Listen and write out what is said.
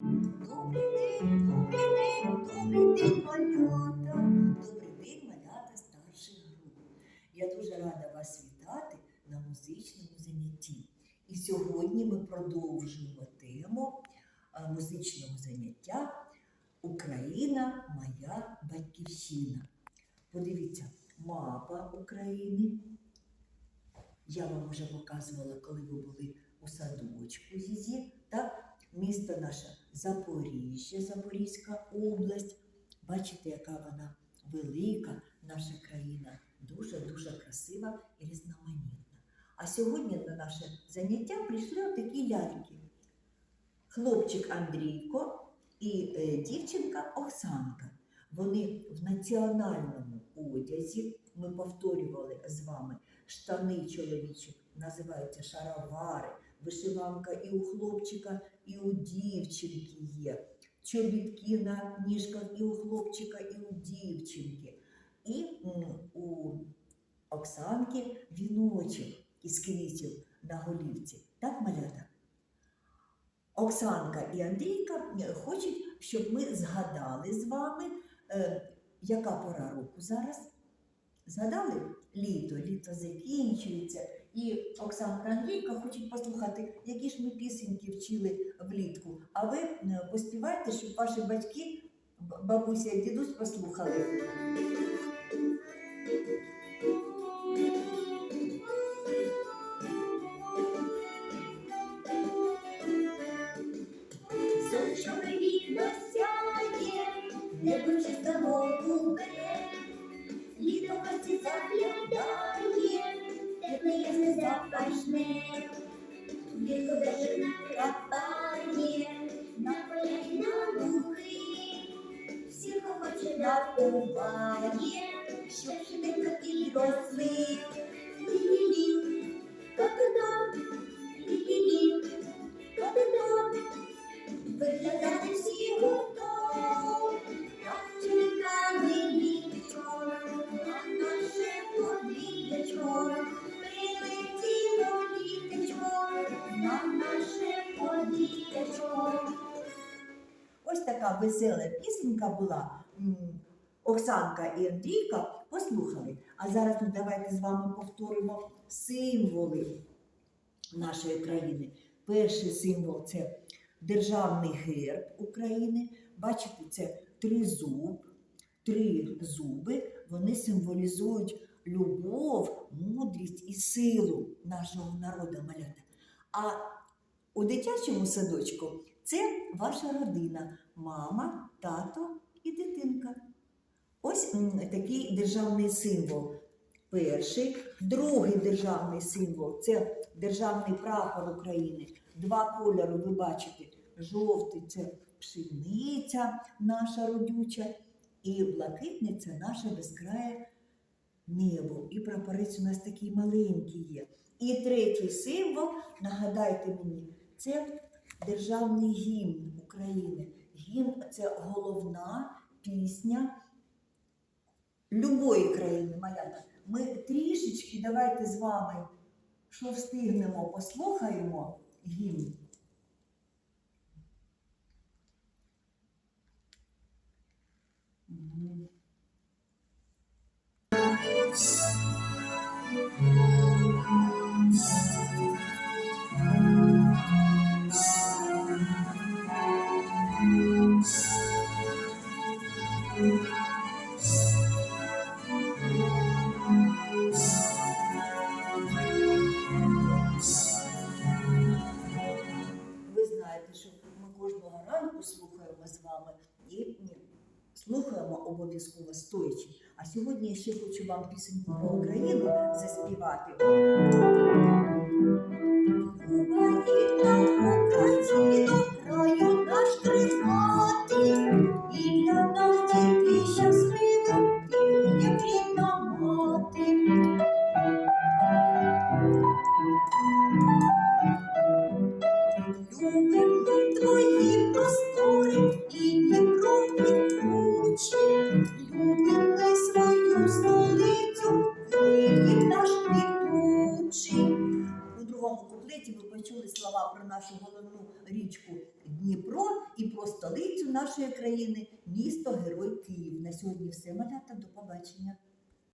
Добрий день, добрий день, добрий день, малята. Добрий день, малята старших груп. Я дуже рада вас вітати на музичному занятті. І сьогодні ми продовжуємо тему музичного заняття Україна моя батьківщина. Подивіться, мапа України. Я вам вже показувала, коли ви були у садочку Зізі, так? Місто наше Запоріжжя, Запорізька область. Бачите, яка вона велика, наша країна, дуже-дуже красива і різноманітна. А сьогодні на наше заняття прийшли отакі ляльки. Хлопчик Андрійко і е, дівчинка Оксанка. Вони в національному одязі, ми повторювали з вами, штани чоловічі називаються шаровари, вишиванка і у хлопчика, і у дівчинки є. Чобітки на ніжках і у хлопчика, і у дівчинки. І у Оксанки віночок із квітів на голівці. Так, малята? Оксанка і Андрійка е, хочуть, щоб ми згадали з вами, е, яка пора року зараз. Згадали? Літо, літо закінчується. І Оксанка Андрійка хочуть послухати, які ж ми пісеньки вчили влітку. А ви е, поспівайте, щоб ваші батьки, бабуся і дідусь послухали. Бере, літо гості заглядає, тепле ясне запашне, влітку накрапає, на поля на луги, всіх охоче напуває, щоб швидко і росли. Лі-лі-лі. Виглядати всі гуртом, так чекали літо, на наше подвір'ячко, така весела пісенька була. Оксанка і Андрійка послухали. А зараз ми давайте з вами повторимо символи нашої країни. Перший символ це державний герб України. Бачите, це тризуб, три зуби. Вони символізують любов, мудрість і силу нашого народу малята. А у дитячому садочку це ваша родина, мама, тато і дитинка. Ось такий державний символ. Перший, другий державний символ це державний прапор України. Два кольори ви бачите. Жовтий це пшениця наша родюча, і блакитний це наше безкрає небо. І прапорець у нас такий маленький є. І третій символ, нагадайте мені, це державний гімн України. Гімн це головна пісня любої країни, малята. Ми трішечки давайте з вами, що встигнемо, послухаємо гімн. Мгм. Ви кожного слухаємо з вами і ні, слухаємо обов'язково стоячи. А сьогодні я ще хочу вам пісеньку про Україну заспівати. чули слова про нашу головну річку Дніпро і про столицю нашої країни, місто Герой Київ. На сьогодні все малята. До побачення.